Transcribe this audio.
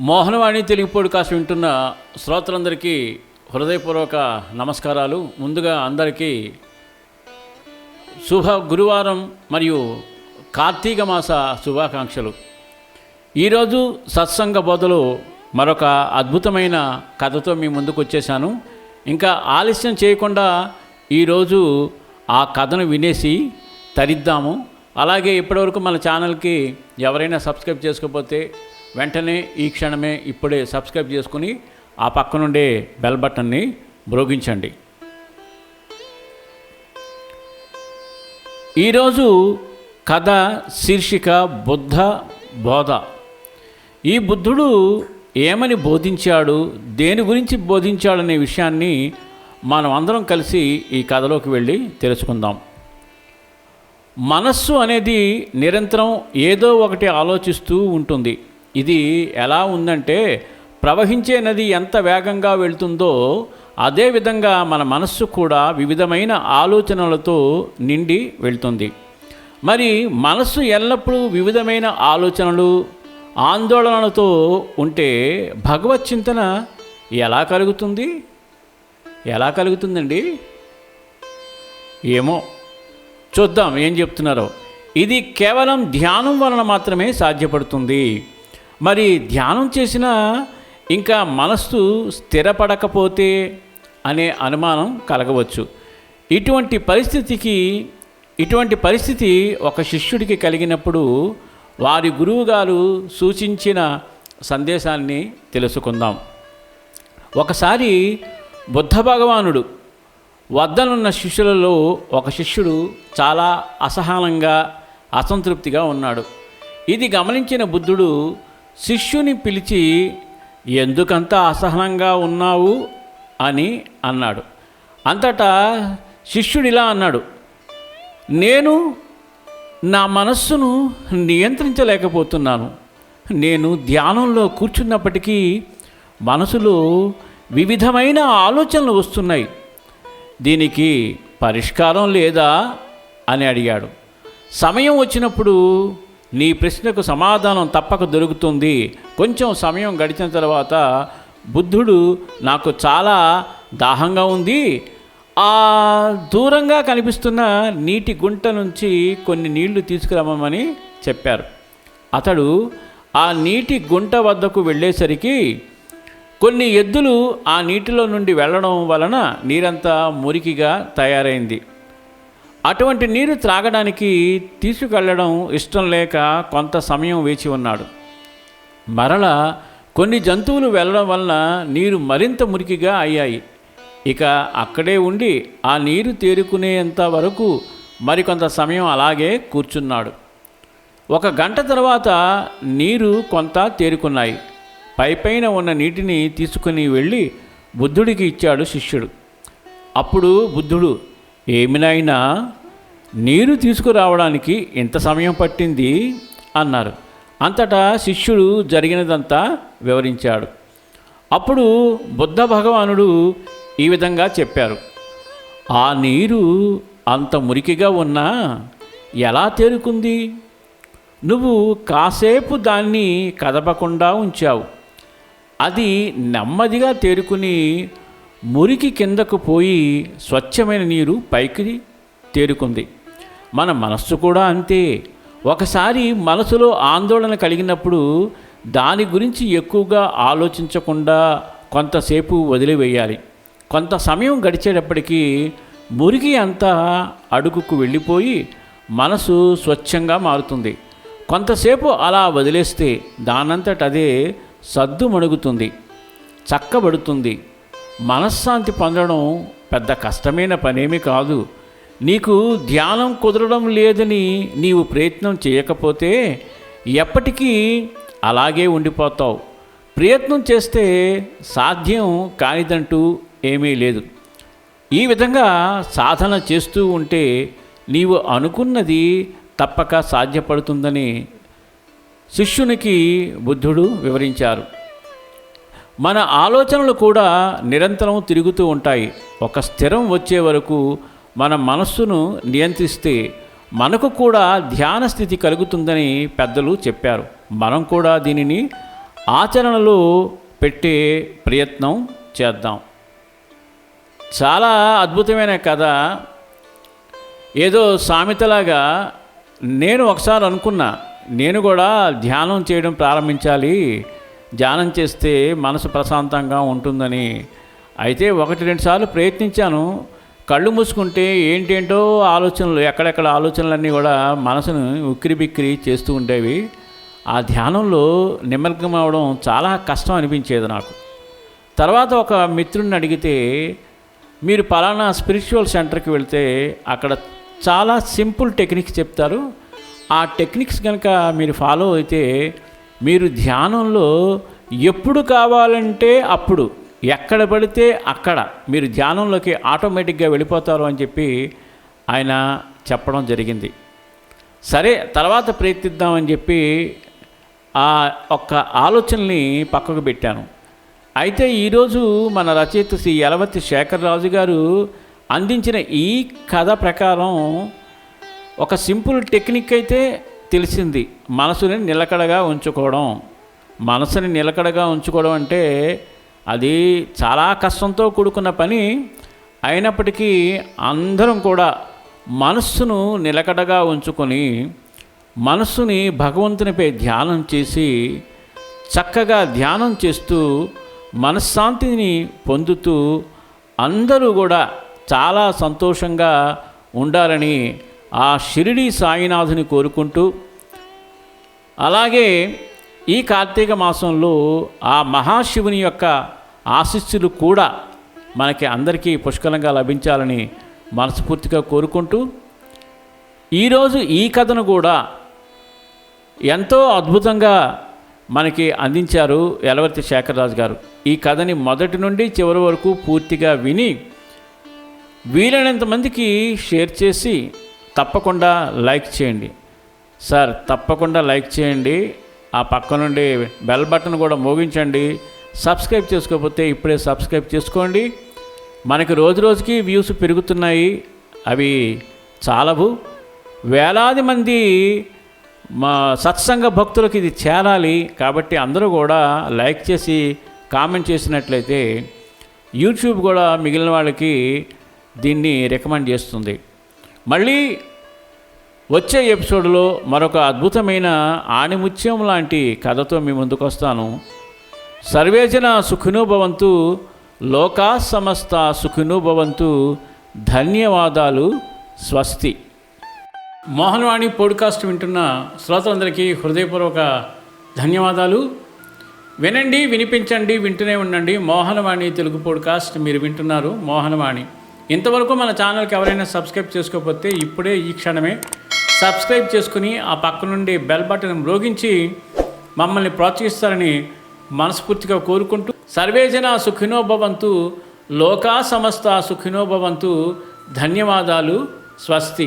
Mohanavani Telugu podcast వింటున్న శ్రోతలందరికీ హృదయపూర్వక నమస్కారాలు. ముందుగా అందరికీ శుభ గురువారం మరియు కార్తీక మాస శుభాకాంక్షలు. ఈరోజు సత్సంగ బోధలో మరొక అద్భుతమైన కథతో మీ ముందుకు వచ్చేసాను ఇంకా ఆలస్యం చేయకుండా ఈరోజు ఆ కథను వినేసి తరిద్దాము. అలాగే ఇప్పటివరకు మన ఛానల్కి ఎవరైనా సబ్స్క్రైబ్ చేసుకోకపోతే వెంటనే ఈ క్షణమే ఇప్పుడే సబ్స్క్రైబ్ చేసుకుని ఆ పక్కనుండే బెల్ బటన్ని మ్రోగించండి. ఈరోజు కథ శీర్షిక బుద్ధ బోధ. ఈ బుద్ధుడు ఏమని బోధించాడు దేని గురించి బోధించాడనే విషయాన్ని మనం అందరం కలిసి ఈ కథలోకి వెళ్ళి తెలుసుకుందాం. మనస్సు అనేది నిరంతరం ఏదో ఒకటి ఆలోచిస్తూ ఉంటుంది. ఇది ఎలా ఉందంటే ప్రవహించే నది ఎంత వేగంగా వెళ్తుందో అదేవిధంగా మన మనస్సు కూడా వివిధమైన ఆలోచనలతో నిండి వెళ్తుంది. మరి మనస్సు ఎల్లప్పుడూ వివిధమైన ఆలోచనలు ఆందోళనలతో ఉంటే భగవత్ చింతన ఎలా కలుగుతుంది? ఎలా కలుగుతుందండి? ఏమో చూద్దాం ఏం చెప్తున్నారో. ఇది కేవలం ధ్యానం వలన మాత్రమే సాధ్యపడుతుంది. మరి ధ్యానం చేసినా ఇంకా మనస్సు స్థిరపడకపోతే అనే అనుమానం కలగవచ్చు. ఇటువంటి పరిస్థితికి ఇటువంటి పరిస్థితి ఒక శిష్యుడికి కలిగినప్పుడు వారి గురువుగారు సూచించిన సందేశాన్ని తెలుసుకుందాం. ఒకసారి బుద్ధ భగవానుడు వద్దనున్న శిష్యులలో ఒక శిష్యుడు చాలా అసహనంగా అసంతృప్తిగా ఉన్నాడు. ఇది గమనించిన బుద్ధుడు శిష్యుని పిలిచి ఎందుకంత అసహనంగా ఉన్నావు? అని అన్నాడు. అంతటా శిష్యుడు ఇలా అన్నాడు నేను నా మనస్సును నియంత్రించలేకపోతున్నాను. నేను ధ్యానంలో కూర్చున్నప్పటికీ మనసులో వివిధమైన ఆలోచనలు వస్తున్నాయి. దీనికి పరిష్కారం లేదా? అని అడిగాడు. సమయం వచ్చినప్పుడు నీ ప్రశ్నకు సమాధానం తప్పక దొరుకుతుంది. కొంచెం సమయం గడిచిన తర్వాత బుద్ధుడు నాకు చాలా దాహంగా ఉంది. ఆ దూరంగా కనిపిస్తున్న నీటి గుంట నుంచి కొన్ని నీళ్ళు తీసుకురమ్మని చెప్పారు. అతడు ఆ నీటి గుంట వద్దకు వెళ్ళేసరికి కొన్ని ఎద్దులు ఆ నీటిలో నుండి వెళ్ళడం వలన నీరంతా మురికిగా తయారైంది. అటువంటి నీరు త్రాగడానికి తీసుకెళ్ళడం ఇష్టం లేక కొంత సమయం వేచి ఉన్నాడు. మరల కొన్ని జంతువులు వెళ్ళడం వలన నీరు మరింత మురికిగా అయ్యాయి. ఇక అక్కడే ఉండి ఆ నీరు తేరుకునేంత వరకు మరికొంత సమయం అలాగే కూర్చున్నాడు. ఒక గంట తర్వాత నీరు కొంత తేరుకున్నాయి. పైపైన ఉన్న నీటిని తీసుకుని వెళ్ళి బుద్ధుడికి ఇచ్చాడు శిష్యుడు. అప్పుడు బుద్ధుడు ఏమినైనా నీరు తీసుకురావడానికి ఇంత సమయం పట్టింది? అన్నారు. అంతటా శిష్యుడు జరిగినదంతా వివరించాడు. అప్పుడు బుద్ధ భగవానుడు ఈ విధంగా చెప్పారు. ఆ నీరు అంత మురికిగా ఉన్నా ఎలా తేరుకుంది? నువ్వు కాసేపు దాన్ని కదపకుండా ఉంచావు. అది నెమ్మదిగా తేరుకుని మురికి కిందకు పోయి స్వచ్ఛమైన నీరు పైకి తేరుకుంది. మన మనస్సు కూడా అంతే. ఒకసారి మనసులో ఆందోళన కలిగినప్పుడు దాని గురించి ఎక్కువగా ఆలోచించకుండా కొంతసేపు వదిలివేయాలి. కొంత సమయం గడిచేటప్పటికీ మురికి అంతా అడుగుకు వెళ్ళిపోయి మనసు స్వచ్ఛంగా మారుతుంది. కొంతసేపు అలా వదిలేస్తే దానంతటదే సద్దు మణుగుతుంది చక్కబడుతుంది. మనశ్శాంతి పొందడం పెద్ద కష్టమైన పనేమీ కాదు. నీకు ధ్యానం కుదరడం లేదని నీవు ప్రయత్నం చేయకపోతే ఎప్పటికీ అలాగే ఉండిపోతావు. ప్రయత్నం చేస్తే సాధ్యం కానిదంటూ ఏమీ లేదు. ఈ విధంగా సాధన చేస్తూ ఉంటే నీవు అనుకున్నది తప్పక సాధ్యపడుతుందని శిష్యునికి బుద్ధుడు వివరించారు. మన ఆలోచనలు కూడా నిరంతరం తిరుగుతూ ఉంటాయి. ఒక స్థిరం వచ్చే వరకు మన మనస్సును నియంత్రిస్తే మనకు కూడా ధ్యాన స్థితి కలుగుతుందని పెద్దలు చెప్పారు. మనం కూడా దీనిని ఆచరణలో పెట్టే ప్రయత్నం చేద్దాం. చాలా అద్భుతమైన కథ. ఏదో సామెతలాగా నేను ఒకసారి అనుకున్నా నేను కూడా ధ్యానం చేయడం ప్రారంభించాలి ధ్యానం చేస్తే మనసు ప్రశాంతంగా ఉంటుందని. అయితే ఒకటి రెండు సార్లు ప్రయత్నించాను. కళ్ళు మూసుకుంటే ఏంటేంటో ఆలోచనలు ఎక్కడెక్కడ ఆలోచనలన్నీ కూడా మనసును ఉక్కిరి బిక్కిరి చేస్తూ ఉండేవి. ఆ ధ్యానంలో నిమగ్నం అవడం చాలా కష్టం అనిపించేది నాకు. తర్వాత ఒక మిత్రుడిని అడిగితే మీరు పలానా స్పిరిచువల్ సెంటర్కి వెళ్తే అక్కడ చాలా సింపుల్ టెక్నిక్స్ చెప్తారు. ఆ టెక్నిక్స్ కనుక మీరు ఫాలో అయితే మీరు ధ్యానంలో ఎప్పుడు కావాలంటే అప్పుడు ఎక్కడ పడితే అక్కడ మీరు ధ్యానంలోకి ఆటోమేటిక్గా వెళ్ళిపోతారు అని చెప్పి ఆయన చెప్పడం జరిగింది. సరే తర్వాత ప్రయత్నిద్దామని చెప్పి ఆ ఒక్క ఆలోచనని పక్కకు పెట్టాను. అయితే ఈరోజు మన రచయిత శ్రీ యలవతి శేఖరరాజు గారు అందించిన ఈ కథ ప్రకారం ఒక సింపుల్ టెక్నిక్ అయితే తెలిసింది. మనసుని నిలకడగా ఉంచుకోవడం. మనసుని నిలకడగా ఉంచుకోవడం అంటే అది చాలా కష్టంతో కూడుకున్న పని. అయినప్పటికీ అందరం కూడా మనస్సును నిలకడగా ఉంచుకొని మనస్సుని భగవంతునిపై ధ్యానం చేసి చక్కగా ధ్యానం చేస్తూ మనశ్శాంతిని పొందుతూ అందరూ కూడా చాలా సంతోషంగా ఉండాలని ఆ షిరిడి సాయినాథుని కోరుకుంటూ అలాగే ఈ కార్తీక మాసంలో ఆ మహాశివుని యొక్క ఆశిస్సులు కూడా మనకి అందరికీ పుష్కలంగా లభించాలని మనస్ఫూర్తిగా కోరుకుంటూ ఈరోజు ఈ కథను కూడా ఎంతో అద్భుతంగా మనకి అందించారు యలవర్తి శేఖరరాజు గారు. ఈ కథని మొదటి నుండి చివరి వరకు పూర్తిగా విని వీలైనంత మందికి షేర్ చేసి తప్పకుండా లైక్ చేయండి. సార్ తప్పకుండా లైక్ చేయండి. ఆ పక్క నుండి బెల్ బటన్ కూడా మోగించండి. సబ్స్క్రైబ్ చేసుకోకపోతే ఇప్పుడే సబ్స్క్రైబ్ చేసుకోండి. మనకి రోజు రోజుకి వ్యూస్ పెరుగుతున్నాయి. అవి చాలవు. వేలాది మంది మా సత్సంగ భక్తులకు ఇది చేరాలి. కాబట్టి అందరూ కూడా లైక్ చేసి కామెంట్ చేసినట్లయితే యూట్యూబ్ కూడా మిగిలిన వాళ్ళకి దీన్ని రికమెండ్ చేస్తుంది. మళ్ళీ వచ్చే ఎపిసోడ్లో మరొక అద్భుతమైన ఆణిముత్యం లాంటి కథతో మీ ముందుకు వస్తాను సర్వేజన సుఖినోభవంతు లోకా సమస్త సుఖినోభవంతు ధన్యవాదాలు స్వస్తి. మోహన్వాణి పోడ్కాస్ట్ వింటున్న శ్రోతలందరికీ హృదయపూర్వక ధన్యవాదాలు. వినండి వినిపించండి వింటూనే ఉండండి. మోహనవాణి తెలుగు పోడ్కాస్ట్ మీరు వింటున్నారు. మోహనవాణి. ఇంతవరకు మన ఛానల్కి ఎవరైనా సబ్స్క్రైబ్ చేసుకోకపోతే ఇప్పుడే ఈ క్షణమే సబ్స్క్రైబ్ చేసుకుని ఆ పక్క నుండి బెల్ బటన్ మ్రోగించి మమ్మల్ని ప్రోత్సహిస్తారని మనస్ఫూర్తిగా కోరుకుంటూ సర్వేజన సుఖినోభవంతు లోకా సమస్త సుఖినోభవంతు ధన్యవాదాలు స్వస్తి.